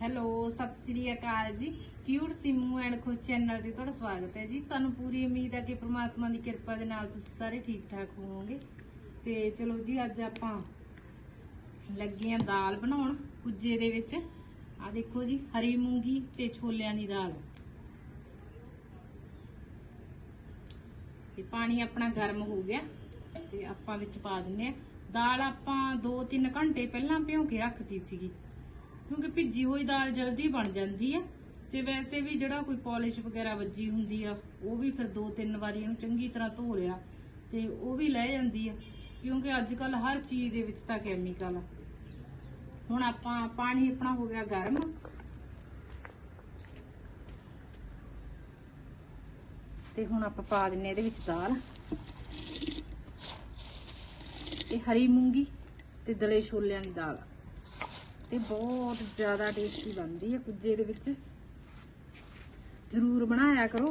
Hello, ਸਤਿ ਸ੍ਰੀ ਅਕਾਲ ਜੀ। Cute Simu and Khush channel ਤੇ ਤੁਹਾਡਾ ਸਵਾਗਤ ਹੈ ਜੀ। ਸਾਨੂੰ ਪੂਰੀ ਉਮੀਦ ਹੈ ਕਿ ਪ੍ਰਮਾਤਮਾ ਦੀ ਕਿਰਪਾ ਦੇ ਨਾਲ ਤੁਸੀਂ ਸਾਰੇ ਠੀਕ ਠਾਕ ਹੋਵੋਗੇ। ਤੇ ਚਲੋ ਜੀ, ਅੱਜ ਆਪਾਂ ਲੱਗੇ ਆਂ ਦਾਲ ਬਣਾਉਣ ਕੁੱਜੇ ਦੇ ਵਿੱਚ। ਆ ਦੇਖੋ ਜੀ, ਹਰੀ ਮੂੰਗੀ ਤੇ ਛੋਲਿਆਂ ਦੀ ਦਾਲ। ਤੇ ਪਾਣੀ ਆਪਣਾ ਗਰਮ ਹੋ ਗਿਆ ਤੇ ਆਪਾਂ ਵਿੱਚ ਪਾ ਦਿੰਨੇ ਆ ਦਾਲ ਆਪਾਂ 2-3 ਘੰਟੇ ਪਹਿਲਾਂ ਭਿਉਂ ਕੇ ਰੱਖਤੀ ਸੀਗੀ। ਕਿਉਂਕਿ ਭਿੱਜੀ ਹੋਈ ਦਾਲ ਜਲਦੀ ਬਣ ਜਾਂਦੀ ਆ। ਤੇ ਵੈਸੇ ਵੀ ਜਿਹੜਾ ਕੋਈ ਪਾਲਿਸ਼ ਵਗੈਰਾ ਵੱਜੀ ਹੁੰਦੀ ਆ, ਉਹ ਵੀ ਫਿਰ ਦੋ ਤਿੰਨ ਵਾਰੀ ਇਹਨੂੰ ਚੰਗੀ ਤਰ੍ਹਾਂ ਧੋ ਲਿਆ ਤੇ ਉਹ ਵੀ ਲੈ ਜਾਂਦੀ ਆ। ਕਿਉਂਕਿ ਅੱਜ ਕੱਲ ਹਰ ਚੀਜ਼ ਦੇ ਵਿੱਚ ਤਾਂ ਕੈਮੀਕਲ ਆ। ਹੁਣ ਆਪਾਂ ਪਾਣੀ ਆਪਣਾ ਹੋ ਗਿਆ ਗਰਮ। ਤੇ ਹੁਣ ਆਪਾਂ ਪਾ ਦਿੰਨੇ ਇਹਦੇ ਵਿੱਚ ਦਾਲ। ਇਹ ਹਰੀ ਮੂੰਗੀ ਤੇ ਦਲੇ ਛੋਲਿਆਂ ਦੀ ਦਾਲ। ਤੇ ਬਹੁਤ ਜ਼ਿਆਦਾ ਟੇਸਟੀ ਬਣਦੀ ਹੈ ਕੁੱਜੇ ਦੇ ਵਿੱਚ। ਜ਼ਰੂਰ ਬਣਾਇਆ ਕਰੋ।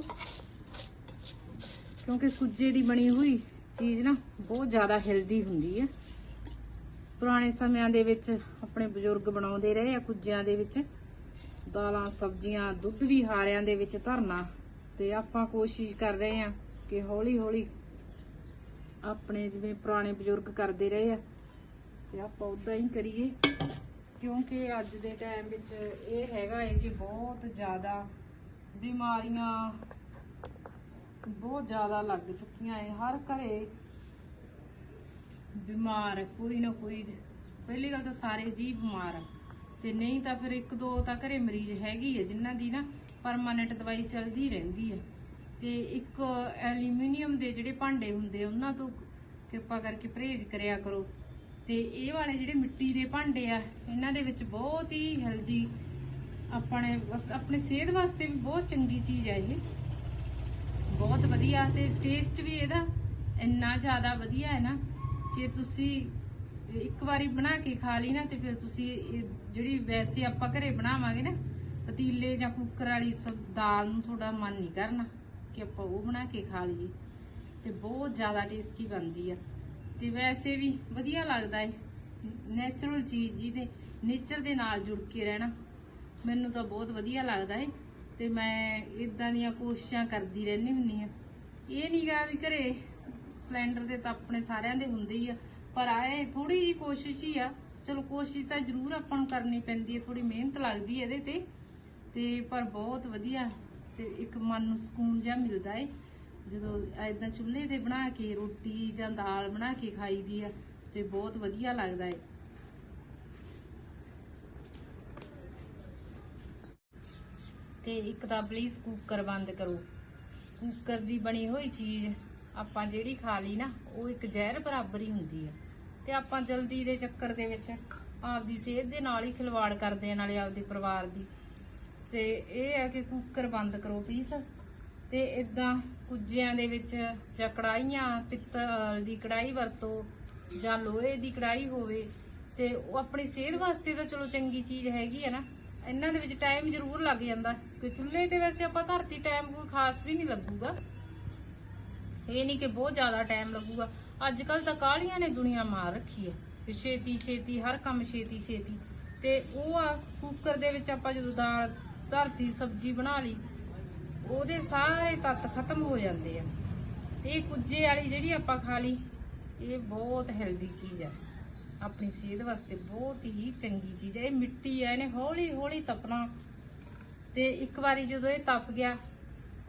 ਕਿਉਂਕਿ ਕੁੱਜੇ ਦੀ ਬਣੀ ਹੋਈ ਚੀਜ਼ ਨਾ ਬਹੁਤ ਜ਼ਿਆਦਾ ਹੈਲਦੀ ਹੁੰਦੀ ਹੈ। ਪੁਰਾਣੇ ਸਮਿਆਂ ਦੇ ਵਿੱਚ ਆਪਣੇ ਬਜ਼ੁਰਗ ਬਣਾਉਂਦੇ ਰਹੇ ਆ ਕੁੱਜਿਆਂ ਦੇ ਵਿੱਚ। ਦਾਲਾਂ, ਸਬਜ਼ੀਆਂ, ਦੁੱਧ ਵੀ ਹਾਰਿਆਂ ਦੇ ਵਿੱਚ ਧਰਨਾ ਤੇ ਆਪਾਂ ਕੋਸ਼ਿਸ਼ ਕਰ ਰਹੇ ਆ ਕਿ ਹੌਲੀ ਹੌਲੀ ਆਪਣੇ ਜਿਵੇਂ ਪੁਰਾਣੇ ਬਜ਼ੁਰਗ ਕਰਦੇ ਰਹੇ ਆ, ਤੇ ਆਪਾਂ ਉਦਾਂ ਹੀ ਕਰੀਏ। ਕਿਉਂਕਿ ਅੱਜ ਦੇ ਟਾਈਮ ਵਿੱਚ ਇਹ ਹੈਗਾ ਹੈ ਕਿ ਬਹੁਤ ਜ਼ਿਆਦਾ ਬਿਮਾਰੀਆਂ ਬਹੁਤ ਜ਼ਿਆਦਾ ਲੱਗ ਚੁੱਕੀਆਂ ਹੈ। ਹਰ ਘਰੇ ਬਿਮਾਰ ਕੋਈ ਨਾ ਕੋਈ। ਪਹਿਲੀ ਗੱਲ ਤਾਂ ਸਾਰੇ ਜੀ ਬਿਮਾਰ ਆ। ਤੇ ਨਹੀਂ ਤਾਂ ਫਿਰ ਇੱਕ ਦੋ ਤਾਂ ਘਰੇ ਮਰੀਜ਼ ਹੈਗੀ ਹੈ ਜਿਨ੍ਹਾਂ ਦੀ ਨਾ ਪਰਮਾਨੈਂਟ ਦਵਾਈ ਚੱਲਦੀ ਰਹਿੰਦੀ ਹੈ। ਤੇ ਇੱਕ ਐਲੂਮੀਨੀਅਮ ਦੇ ਜਿਹੜੇ ਭਾਂਡੇ ਹੁੰਦੇ ਉਹਨਾਂ ਤੋਂ ਕਿਰਪਾ ਕਰਕੇ ਪਰਹੇਜ਼ ਕਰਿਆ ਕਰੋ। ਤੇ ਇਹ ਵਾਲੇ ਜਿਹੜੇ ਮਿੱਟੀ ਦੇ ਭਾਂਡੇ ਆ, ਇਹਨਾਂ ਦੇ ਵਿੱਚ ਬਹੁਤ ਹੀ ਹੈਲਦੀ ਆਪਣੇ ਆਪਣੇ ਸਿਹਤ ਵਾਸਤੇ ਵੀ ਬਹੁਤ ਚੰਗੀ ਚੀਜ਼ ਆ ਇਹ। ਬਹੁਤ ਵਧੀਆ ਤੇ ਟੇਸਟ ਵੀ ਇਹਦਾ ਇੰਨਾ ਜ਼ਿਆਦਾ ਵਧੀਆ ਹੈ ਨਾ ਕਿ ਤੁਸੀਂ ਇੱਕ ਵਾਰੀ ਬਣਾ ਕੇ ਖਾ ਲਈ ਨਾ ਤੇ ਫਿਰ ਤੁਸੀਂ ਇਹ ਜਿਹੜੀ ਵੈਸੇ ਆਪਾਂ ਘਰੇ ਬਣਾਵਾਂਗੇ ਨਾ, ਪਤੀਲੇ ਜਾਂ ਕੁੱਕਰ ਵਾਲੀ ਸਬ- ਦਾਲ ਨੂੰ ਤੁਹਾਡਾ ਮਨ ਨਹੀਂ ਕਰਨਾ ਕਿ ਆਪਾਂ ਉਹ ਬਣਾ ਕੇ ਖਾ ਲਈਏ ਤੇ ਬਹੁਤ ਜ਼ਿਆਦਾ ਟੇਸਟੀ ਬਣਦੀ ਆ। ਤੇ ਵੈਸੇ ਵੀ ਵਧੀਆ ਲੱਗਦਾ ਏ। ਨੇਚਰਲ ਚੀਜ਼ ਜਿਹਦੇ ਨੇਚਰ ਦੇ ਨਾਲ ਜੁੜ ਕੇ ਰਹਿਣਾ। ਮੈਨੂੰ ਤਾਂ ਬਹੁਤ ਵਧੀਆ ਲੱਗਦਾ ਏ ਤੇ ਮੈਂ ਇਦਾਂ ਦੀਆਂ ਕੋਸ਼ਿਸ਼ਾਂ ਕਰਦੀ ਰਹਿੰਦੀ ਹੁੰਨੀ ਆ ਇਹ ਨਹੀਂ ਗਾ ਵੀ ਘਰੇ ਸਿਲੰਡਰ ਦੇ ਤਾਂ ਆਪਣੇ ਸਾਰਿਆਂ ਦੇ ਹੁੰਦੇ ਹੀ ਆ, ਪਰ ਆਏ ਥੋੜੀ ਜੀ ਕੋਸ਼ਿਸ਼ ਹੀ ਆ। ਚਲੋ ਕੋਸ਼ਿਸ਼ ਤਾਂ ਜ਼ਰੂਰ ਆਪਾਂ ਨੂੰ ਕਰਨੀ ਪੈਂਦੀ ਹੈ ਥੋੜੀ ਮਿਹਨਤ ਲੱਗਦੀ ਹੈ ਇਹਦੇ ਤੇ। ਤੇ ਪਰ ਬਹੁਤ ਵਧੀਆ ਤੇ ਇੱਕ ਮਨ ਨੂੰ ਸਕੂਨ ਜਿਹਾ ਮਿਲਦਾ ਏ। ਜਦੋਂ ਐਦਾਂ ਚੁੱਲ੍ਹੇ ਤੇ ਬਣਾ ਕੇ ਰੋਟੀ ਜਾਂ ਦਾਲ ਬਣਾ ਕੇ ਖਾਈਦੀ ਆ, ਤੇ ਬਹੁਤ ਵਧੀਆ ਲੱਗਦਾ ਏ। ਤੇ ਇੱਕ ਤਾਂ ਪਲੀਜ਼ ਕੁੱਕਰ ਬੰਦ ਕਰੋ। ਕੁੱਕਰ ਦੀ ਬਣੀ ਹੋਈ ਚੀਜ਼ ਆਪਾਂ ਜਿਹੜੀ ਖਾ ਲਈ ਨਾ, ਉਹ ਇੱਕ ਜ਼ਹਿਰ ਬਰਾਬਰ ਹੀ ਹੁੰਦੀ ਆ। ਤੇ ਆਪਾਂ ਜਲਦੀ ਦੇ ਚੱਕਰ ਦੇ ਵਿੱਚ ਆਪਦੀ ਸਿਹਤ ਦੇ ਨਾਲ ਹੀ ਖਿਲਵਾੜ ਕਰਦੇ ਆ, ਨਾਲੇ ਆਪਦੇ ਪਰਿਵਾਰ ਦੀ। ਤੇ ਇਹ ਹੈ ਕਿ ਕੁੱਕਰ ਬੰਦ ਕਰੋ ਪਲੀਜ਼ ਤੇ ਇਦਾਂ ਕੁੱਜਿਆਂ ਦੇ ਵਿੱਚ ਜਾਂ ਕੜਾਈਆਂ ਪਿੱਤਲ ਦੀ ਕੜਾਈ ਵਰਤੋ ਜਾਂ ਲੋਹੇ ਦੀ ਕੜਾਈ ਹੋਵੇ, ਤੇ ਉਹ ਆਪਣੀ ਸਿਹਤ ਵਾਸਤੇ ਤਾਂ ਚਲੋ ਚੰਗੀ ਚੀਜ਼ ਹੈਗੀ ਹੈ ਨਾ। ਇਹਨਾਂ ਦੇ ਵਿੱਚ ਟਾਈਮ ਜ਼ਰੂਰ ਲੱਗ ਜਾਂਦਾ। ਕਿ ਚੁੱਲ੍ਹੇ ਤੇ ਵੈਸੇ ਆਪਾਂ ਧਰਤੀ ਟਾਈਮ ਕੋਈ ਖਾਸ ਵੀ ਨਹੀਂ ਲੱਗੂਗਾ। ਇਹ ਨਹੀਂ ਕਿ ਬਹੁਤ ਜ਼ਿਆਦਾ ਟਾਈਮ ਲੱਗੂਗਾ। ਅੱਜ ਕੱਲ ਤਾਂ ਕਾਲੀਆਂ ਨੇ ਦੁਨੀਆ ਮਾਰ ਰੱਖੀ ਹੈ ਕਿ ਛੇਤੀ ਛੇਤੀ, ਹਰ ਕੰਮ ਛੇਤੀ ਛੇਤੀ। ਤੇ ਉਹ ਆ ਕੁੱਕਰ ਦੇ ਵਿੱਚ ਆਪਾਂ ਜਦੋਂ ਦਾਲ, ਧਰਤੀ ਸਬਜ਼ੀ ਬਣਾ ਲਈ ਉਹਦੇ ਸਾਰੇ ਤੱਤ ਖਤਮ ਹੋ ਜਾਂਦੇ ਆ। ਇਹ ਕੁੱਜੇ ਵਾਲੀ ਜਿਹੜੀ ਆਪਾਂ ਖਾ ਲਈ, ਇਹ ਬਹੁਤ ਹੈਲਦੀ ਚੀਜ਼ ਹੈ ਆਪਣੀ ਸਿਹਤ ਵਾਸਤੇ ਬਹੁਤ ਹੀ ਚੰਗੀ ਚੀਜ਼ ਹੈ ਇਹ ਮਿੱਟੀ ਹੈ ਇਹਨੇ ਹੌਲੀ ਹੌਲੀ ਤਪਣਾ। ਤੇ ਇੱਕ ਵਾਰੀ ਜਦੋਂ ਇਹ ਤਪ ਗਿਆ,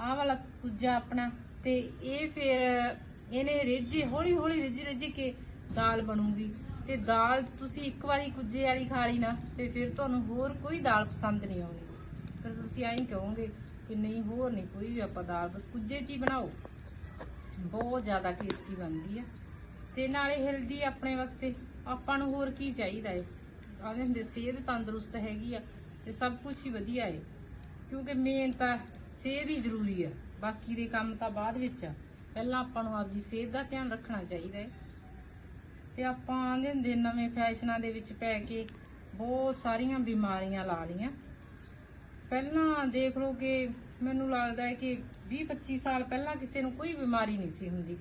ਆਹ ਵਾਲਾ ਕੁੱਜਾ ਆਪਣਾ, ਤੇ ਇਹ ਫਿਰ ਇਹਨੇ ਰਿੱਝੇ ਹੌਲੀ ਹੌਲੀ ਰਿੱਝ ਰਿੱਝ ਕੇ ਦਾਲ ਬਣੂਗੀ। ਤੇ ਦਾਲ ਤੁਸੀਂ ਇੱਕ ਵਾਰੀ ਕੁੱਜੇ ਵਾਲੀ ਖਾ ਲਈ ਨਾ, ਤੇ ਫਿਰ ਤੁਹਾਨੂੰ ਹੋਰ ਕੋਈ ਦਾਲ ਪਸੰਦ ਨਹੀਂ ਆਉਣੀ। ਫਿਰ ਤੁਸੀਂ ਐਂ ਕਹੋਗੇ ਕਿ ਨਹੀਂ, ਹੋਰ ਨਹੀਂ ਕੋਈ ਵੀ ਆਪਾਂ ਦਾਲ ਬਸ ਕੁੱਜੇ 'ਚ ਹੀ ਬਣਾਓ। ਬਹੁਤ ਜ਼ਿਆਦਾ ਟੇਸਟੀ ਬਣਦੀ ਹੈ ਤੇ ਨਾਲੇ ਹੈਲਦੀ ਆਪਣੇ ਵਾਸਤੇ। ਆਪਾਂ ਨੂੰ ਹੋਰ ਕੀ ਚਾਹੀਦਾ ਏ? ਆਵੇਂ ਹੁੰਦੇ ਸਿਹਤ ਤੰਦਰੁਸਤ ਹੈਗੀ ਆ ਤੇ ਸਭ ਕੁਝ ਹੀ ਵਧੀਆ ਏ। ਕਿਉਂਕਿ ਮੇਨ ਤਾਂ ਸਿਹਤ ਹੀ ਜ਼ਰੂਰੀ ਆ। ਬਾਕੀ ਦੇ ਕੰਮ ਤਾਂ ਬਾਅਦ ਵਿੱਚ ਆ। ਪਹਿਲਾਂ ਆਪਾਂ ਨੂੰ ਆਪਦੀ ਸਿਹਤ ਦਾ ਧਿਆਨ ਰੱਖਣਾ ਚਾਹੀਦਾ ਏ। ਤੇ ਆਪਾਂ ਆਂਦੇ ਹੁੰਦੇ, ਨਵੇਂ ਫੈਸ਼ਨਾਂ ਦੇ ਵਿੱਚ ਪੈ ਕੇ ਬਹੁਤ ਸਾਰੀਆਂ ਬਿਮਾਰੀਆਂ ਲਾ ਲਈਆਂ। ਪਹਿਲਾਂ ਦੇਖ ਲਓ ਕਿ ਮੈਨੂੰ ਲੱਗਦਾ ਹੈ ਕਿ 20 25 ਸਾਲ ਪਹਿਲਾਂ ਕਿਸੇ ਨੂੰ ਕੋਈ ਬਿਮਾਰੀ ਨਹੀਂ ਸੀ ਹੁੰਦੀ।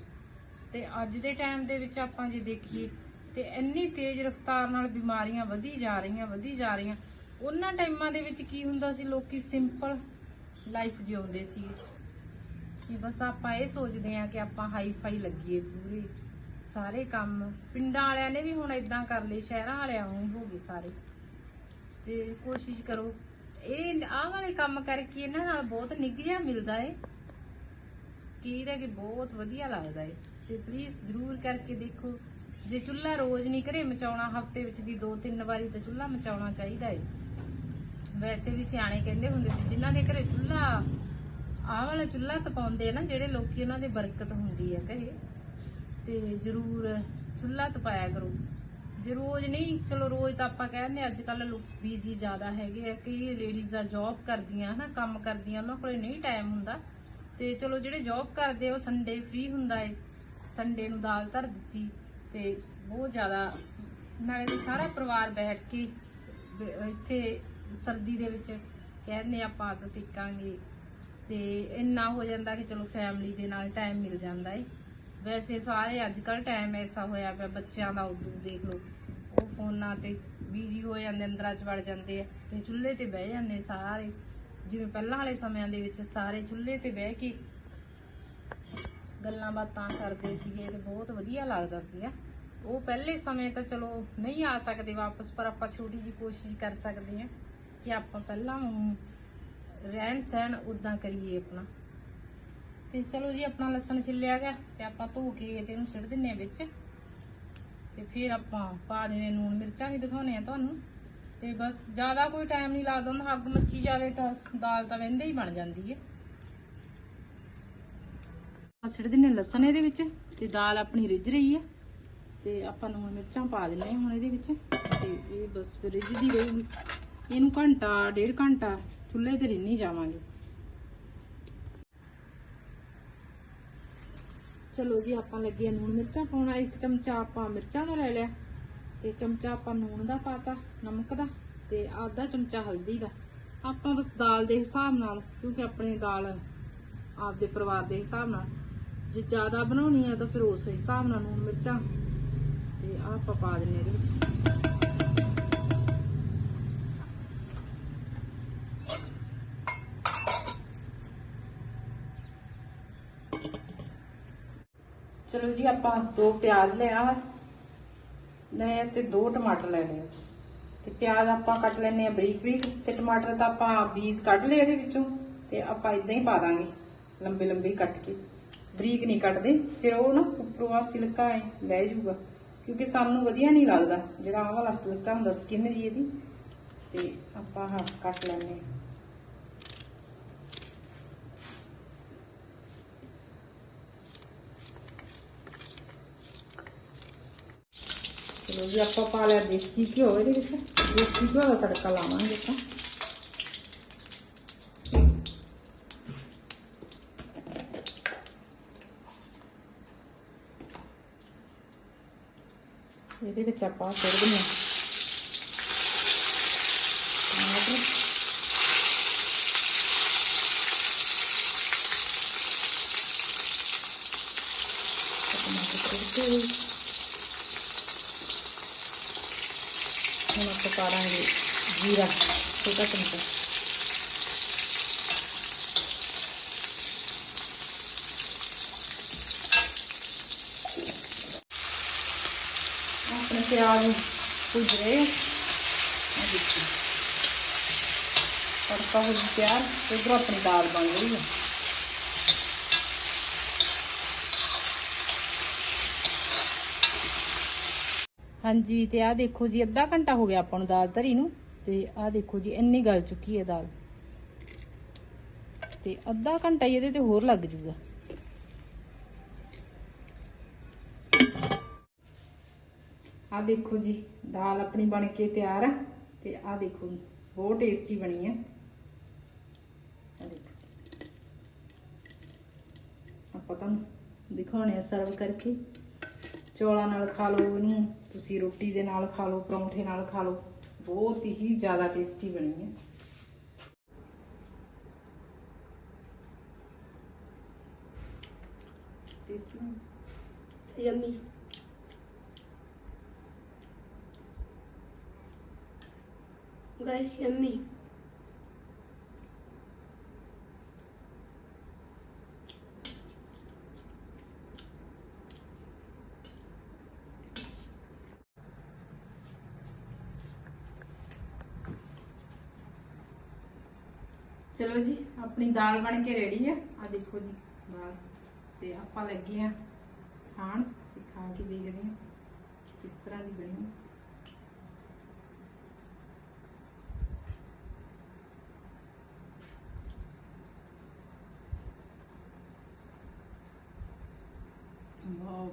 ਤੇ ਅੱਜ ਦੇ ਟਾਈਮ ਦੇ ਵਿੱਚ ਆਪਾਂ ਜੇ ਦੇਖੀਏ, ਤੇ ਇੰਨੀ ਤੇਜ਼ ਰਫ਼ਤਾਰ ਨਾਲ ਬਿਮਾਰੀਆਂ ਵਧੀ ਜਾ ਰਹੀਆਂ, ਵਧੀ ਜਾ ਰਹੀਆਂ। ਉਹਨਾਂ ਟਾਈਮਾਂ ਦੇ ਵਿੱਚ ਕੀ ਹੁੰਦਾ ਸੀ? ਲੋਕੀ ਸਿੰਪਲ ਲਾਈਫ ਜਿਉਂਦੇ ਸੀ। ਕਿ ਬਸ ਆਪਾਂ ਇਹ ਸੋਚਦੇ ਆ ਕਿ ਆਪਾਂ ਹਾਈ ਫਾਈ ਲੱਗੀਏ ਪੂਰੇ। ਸਾਰੇ ਕੰਮ ਪਿੰਡਾਂ ਵਾਲਿਆਂ ਨੇ ਵੀ ਹੁਣ ਇਦਾਂ ਕਰ ਲਈ ਸ਼ਹਿਰਾਂ ਵਾਲਿਆਂ ਵਾਂਗੂ ਹੋ ਗਏ ਸਾਰੇ। ਤੇ ਕੋਸ਼ਿਸ਼ ਕਰੋ ਇਹ ਆਹ ਵਾਲੇ ਕੰਮ ਕਰਕੇ ਇਹਨਾਂ ਨਾਲ ਬਹੁਤ ਨਿੱਘਿਆ ਮਿਲਦਾ ਏ। ਕੀ ਇਹਦਾ ਕਿ ਬਹੁਤ ਵਧੀਆ ਲੱਗਦਾ ਏ। ਤੇ ਪਲੀਜ਼ ਜ਼ਰੂਰ ਕਰਕੇ ਦੇਖੋ। ਜੇ ਚੁੱਲ੍ਹਾ ਰੋਜ਼ ਨਹੀਂ ਘਰੇ ਮਚਾਉਣਾ, ਹਫ਼ਤੇ ਵਿੱਚ ਦੀ ਦੋ ਤਿੰਨ ਵਾਰੀ ਤਾਂ ਚੁੱਲ੍ਹਾ ਮਚਾਉਣਾ ਚਾਹੀਦਾ ਏ। ਵੈਸੇ ਵੀ ਸਿਆਣੇ ਕਹਿੰਦੇ ਹੁੰਦੇ ਸੀ, ਜਿਨ੍ਹਾਂ ਦੇ ਘਰੇ ਚੁੱਲ੍ਹਾ, ਆਹ ਵਾਲਾ ਚੁੱਲ੍ਹਾ ਤਪਾਉਂਦੇ ਆ ਨਾ, ਜਿਹੜੇ ਲੋਕੀ ਉਹਨਾਂ ਦੇ ਬਰਕਤ ਹੁੰਦੀ ਆ ਘਰੇ, ਤੇ ਜ਼ਰੂਰ ਚੁੱਲ੍ਹਾ ਤਪਾਇਆ ਕਰੋ। ਜੇ ਰੋਜ਼ ਨਹੀਂ ਚਲੋ ਰੋਜ਼ ਤਾਂ ਆਪਾਂ ਕਹਿੰਦੇ ਅੱਜ ਕੱਲ ਲੋਕ ਬੀਜ਼ੀ ਜ਼ਿਆਦਾ ਹੈਗੇ ਆ ਕਈ ਲੇਡੀਜ਼ ਆ ਜੌਬ ਕਰਦੀਆਂ ਹਨਾ ਕੰਮ ਕਰਦੀਆਂ ਉਹਨਾਂ ਕੋਲੇ ਨਹੀਂ ਟਾਈਮ ਹੁੰਦਾ। ਤੇ ਚਲੋ ਜਿਹੜੇ ਜੌਬ ਕਰਦੇ ਆ, ਉਹ ਸੰਡੇ ਫ੍ਰੀ ਹੁੰਦਾ ਏ। ਸੰਡੇ ਨੂੰ ਦਾਲ ਧਰ ਦਿੱਤੀ ਤੇ ਬਹੁਤ ਜ਼ਿਆਦਾ ਨਾਲੇ ਤੇ ਸਾਰਾ ਪਰਿਵਾਰ ਬੈਠ ਕੇ ਇੱਥੇ ਸਰਦੀ ਦੇ ਵਿੱਚ ਕਹਿੰਦੇ ਆਪਾਂ ਅੱਗ ਸੇਕਾਂਗੇ। ਤੇ ਇੰਨਾ ਹੋ ਜਾਂਦਾ ਕਿ ਚਲੋ ਫੈਮਿਲੀ ਦੇ ਨਾਲ ਟਾਈਮ ਮਿਲ ਜਾਂਦਾ ਏ। ਵੈਸੇ ਸਾਰੇ ਅੱਜ ਕੱਲ ਟਾਈਮ ਐਸਾ ਹੋਇਆ ਪਿਆ, ਬੱਚਿਆਂ ਦਾ ਉਦੋਂ ਦੇਖ ਲਓ। ਉਹ ਫੋਨਾਂ ਤੇ ਬਿਜ਼ੀ ਹੋ ਜਾਂਦੇ, ਅੰਦਰਾਂ ਚ ਵੜ ਜਾਂਦੇ ਆ ਤੇ ਚੁੱਲ੍ਹੇ ਤੇ ਬਹਿ ਜਾਂਦੇ ਸਾਰੇ। ਜਿਵੇਂ ਪਹਿਲਾਂ ਵਾਲੇ ਸਮਿਆਂ ਦੇ ਵਿੱਚ ਸਾਰੇ ਚੁੱਲ੍ਹੇ ਤੇ ਬਹਿ ਕੇ ਗੱਲਾਂ ਬਾਤਾਂ ਕਰਦੇ ਸੀਗੇ ਤੇ ਬਹੁਤ ਵਧੀਆ ਲੱਗਦਾ ਸੀਗਾ। ਉਹ ਪਹਿਲੇ ਸਮੇਂ ਤਾਂ ਚਲੋ ਨਹੀਂ ਆ ਸਕਦੇ ਵਾਪਸ, ਪਰ ਆਪਾਂ ਛੋਟੀ ਜੀ ਕੋਸ਼ਿਸ਼ ਕਰ ਸਕਦੇ ਹਾਂ ਕਿ ਆਪਾਂ ਪਹਿਲਾਂ ਰਹਿਣ ਸਹਿਣ ਉਦਾਂ ਕਰੀਏ ਆਪਣਾ। ਤੇ ਚਲੋ ਜੀ, ਆਪਣਾ ਲਸਣ ਛਿੱਲਿਆ ਗਿਆ ਤੇ ਆਪਾਂ ਧੋ ਕੇ ਤੇ ਇਹਨੂੰ ਸਿੱਟ ਦਿੰਨੇ ਆ ਵਿੱਚ। ਤੇ ਫਿਰ ਆਪਾਂ ਪਾ ਦੇਣੇ ਨੂਣ ਮਿਰਚਾਂ ਵੀ ਦਿਖਾਉਣੇ ਆ ਤੁਹਾਨੂੰ। ਤੇ ਬਸ ਜ਼ਿਆਦਾ ਕੋਈ ਟਾਈਮ ਨਹੀਂ ਲੱਗਦਾ ਹੁੰਦਾ ਅੱਗ ਮੱਚੀ ਜਾਵੇ ਤਾਂ ਦਾਲ ਤਾਂ ਵਹਿੰਦੇ ਹੀ ਬਣ ਜਾਂਦੀ ਹੈ। ਆਪਾਂ ਸਿੱਟ ਦਿੰਨੇ ਲਸਣ ਇਹਦੇ ਵਿੱਚ ਤੇ ਦਾਲ ਆਪਣੀ ਰਿੱਝ ਰਹੀ ਹੈ। ਤੇ ਆਪਾਂ ਨੂਣ ਮਿਰਚਾਂ ਪਾ ਦਿੰਨੇ ਆ ਹੁਣ ਇਹਦੇ ਵਿੱਚ। ਤੇ ਇਹ ਬਸ ਰਿੱਝਦੀ ਰਹੂਗੀ। ਇਹਨੂੰ ਘੰਟਾ, ਡੇਢ ਘੰਟਾ ਚੁੱਲ੍ਹੇ ਤੇ ਰਿੰਨੀ ਜਾਵਾਂਗੇ। ਚਲੋ ਜੀ, ਆਪਾਂ ਲੱਗੇ ਆ ਨੂਣ ਮਿਰਚਾਂ ਪਾਉਣਾ। ਇੱਕ ਚਮਚਾ ਆਪਾਂ ਮਿਰਚਾਂ ਦਾ ਲੈ ਲਿਆ। ਤੇ ਚਮਚਾ ਆਪਾਂ ਨੂਣ ਦਾ ਪਾਤਾ, ਨਮਕ ਦਾ, ਤੇ ਆਧਾ ਚਮਚਾ ਹਲਦੀ ਦਾ। ਆਪਾਂ ਬਸ ਦਾਲ ਦੇ ਹਿਸਾਬ ਨਾਲ, ਕਿਉਂਕਿ ਆਪਣੀ ਦਾਲ ਆਪਦੇ ਪਰਿਵਾਰ ਦੇ ਹਿਸਾਬ ਨਾਲ। ਜੇ ਜ਼ਿਆਦਾ ਬਣਾਉਣੀ ਆ ਤਾਂ ਫਿਰ ਉਸ ਹਿਸਾਬ ਨਾਲ ਨੂਣ ਮਿਰਚਾਂ। ਤੇ ਆਪਾਂ ਪਾ ਦਿੰਨੇ ਇਹਦੇ ਵਿੱਚ। ਚਲੋ ਜੀ, ਆਪਾਂ ਦੋ ਪਿਆਜ਼ ਲਿਆ ਮੈਂ ਤੇ ਦੋ ਟਮਾਟਰ ਲੈ ਲਿਆ ਤੇ ਪਿਆਜ਼ ਆਪਾਂ ਕੱਟ ਲੈਨੇ ਆ ਬਰੀਕ ਬਰੀਕ ਤੇ ਟਮਾਟਰ ਤਾਂ ਆਪਾਂ ਬੀਜ ਕੱਢ ਲਏ ਇਹਦੇ ਵਿੱਚੋਂ, ਤੇ ਆਪਾਂ ਇਦਾਂ ਹੀ ਪਾ ਦਾਂਗੇ ਲੰਬੇ ਲੰਬੇ ਕੱਟ ਕੇ। ਬਰੀਕ ਨਹੀਂ ਕੱਟਦੇ, ਫਿਰ ਉਹ ਨਾ ਉੱਪਰੋਂ ਆ ਸਿਲਕਾ ਹੈ ਲੈ ਜਾਊਗਾ, ਕਿਉਂਕਿ ਸਾਨੂੰ ਵਧੀਆ ਨਹੀਂ ਲੱਗਦਾ। ਜਿਹੜਾ ਆਹ ਵਾਲਾ ਸਿਲਕਾ ਹੁੰਦਾ ਸਕਿਨ ਜੀ ਇਹਦੀ, ਤੇ ਆਪਾਂ ਆਹ ਕੱਟ ਲੈਨੇ ਆ। ਚਲੋ ਜੀ, ਆਪਾਂ ਪਾ ਲਿਆ ਦੇਸੀ ਘਿਓ, ਇਹਦੇ ਵਿੱਚ ਦੇਸੀ ਘਿਓ ਦਾ ਤੜਕਾ ਲਾਵਾਂਗੇ ਆਪਾਂ। ਇਹਦੇ ਵਿੱਚ ਆਪਾਂ ਸੁੱਟ ਦਿੰਦੇ ਹਾਂ। ਟਮਾਟਰ। ਟਮਾਟਰ ਸੁੱਟ ਕੇ ਹੁਣ ਆਪਾਂ ਪਾ ਦਾਂਗੇ ਜੀਰਾ ਛੋਟਾ ਚਮਚਾ ਆਪਣੇ ਪਿਆਜ਼ ਭੁੱਜ ਰਹੇ ਆ ਆਹ ਦੇਖੋ। ਤੜਕਾ ਹੋ ਗਿਆ ਤਿਆਰ ਇਧਰ ਆਪਣੀ ਦਾਲ ਬਣ ਗਈ ਹਾਂਜੀ, ਤੇ ਆਹ ਦੇਖੋ ਜੀ, ਅੱਧਾ ਘੰਟਾ ਹੋ ਗਿਆ ਆਪਾਂ ਨੂੰ ਦਾਲ ਧਰੀ ਨੂੰ। ਤੇ ਆਹ ਦੇਖੋ ਜੀ, ਇੰਨੀ ਗਲ ਚੁੱਕੀ ਹੈ ਦਾਲ। ਤੇ ਅੱਧਾ ਘੰਟਾ ਹੀ ਇਹਦੇ ਤੇ ਹੋਰ ਲੱਗ ਜੂਗਾ। ਆਹ ਦੇਖੋ ਜੀ, ਦਾਲ ਆਪਣੀ ਬਣ ਕੇ ਤਿਆਰ ਹੈ ਤੇ ਆਹ ਦੇਖੋ, ਬਹੁਤ ਟੇਸਟੀ ਬਣੀ ਹੈ ਆਪਾਂ ਤੁਹਾਨੂੰ ਦਿਖਾਉਣੇ ਆ ਸਰਵ ਕਰਕੇ। ਚੌਲਾਂ ਨਾਲ ਖਾ ਲਓ ਇਹਨੂੰ, ਤੁਸੀਂ ਰੋਟੀ ਦੇ ਨਾਲ ਖਾ ਲਓ, ਪਰੌਂਠੇ ਨਾਲ ਖਾ ਲਓ। ਬਹੁਤ ਹੀ ਜ਼ਿਆਦਾ ਟੇਸਟੀ ਬਣੀ ਹੈ ਟੇਸਟੀ ਯੰਮੀ ਗਾਇਸ ਯਮੀ ਚਲੋ ਜੀ, ਆਪਣੀ ਦਾਲ ਬਣ ਕੇ ਰੈਡੀ ਹੈ ਆ ਦੇਖੋ ਜੀ, ਦਾਲ। ਤੇ ਆਪਾਂ ਲੱਗੇ ਆ ਖਾਣ ਤੇ ਖਾ ਕੇ ਦੇਖਦੇ ਹਾਂ ਕਿਸ ਤਰ੍ਹਾਂ ਦੀ ਬਣੀ। ਹੈ।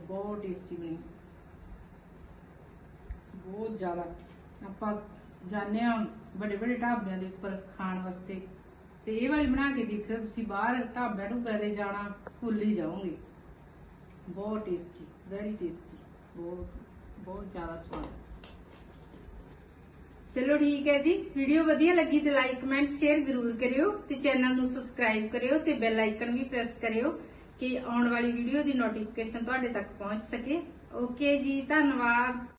ਬਹੁਤ ਟੇਸਟੀ ਬਣੀ। ਬਹੁਤ ਜ਼ਿਆਦਾ। ਆਪਾਂ ਜਾਂਦੇ ਆ ਵੱਡੇ ਵੱਡੇ ਢਾਬਿਆਂ ਦੇ ਉੱਪਰ ਖਾਣ ਵਾਸਤੇ। ਤੇ ਇਹ ਵਾਲੀ ਬਣਾ ਕੇ ਦੇਖਿਓ, ਤੁਸੀਂ ਬਾਹਰ ਢਾਬੇ ਢੁੱਬਿਆਂ ਦੇ ਜਾਣਾ, ਭੁੱਲ ਹੀ ਜਾਓਗੇ। ਬਹੁਤ ਟੇਸਟੀ ਵੈਰੀ ਟੇਸਟੀ ਬਹੁਤ ਬਹੁਤ ਜ਼ਿਆਦਾ ਸਵਾਦ। ਚਲੋ ਠੀਕ ਹੈ ਜੀ ਵੀਡੀਓ ਵਧੀਆ ਲੱਗੀ ਤੇ ਲਾਈਕ ਕਮੈਂਟ ਸ਼ੇਅਰ ਜ਼ਰੂਰ ਕਰਿਓ ਤੇ ਚੈਨਲ ਨੂੰ ਸਬਸਕ੍ਰਾਈਬ ਕਰਿਓ ਤੇ ਬੈਲ ਆਈਕਨ ਵੀ ਪ੍ਰੈਸ ਕਰਿਓ ਕਿ ਆਉਣ ਵਾਲੀ ਵੀਡੀਓ ਦੀ ਨੋਟੀਫਿਕੇਸ਼ਨ ਤੁਹਾਡੇ ਤੱਕ ਪਹੁੰਚ ਸਕੇ। ਓਕੇ ਜੀ, ਧੰਨਵਾਦ।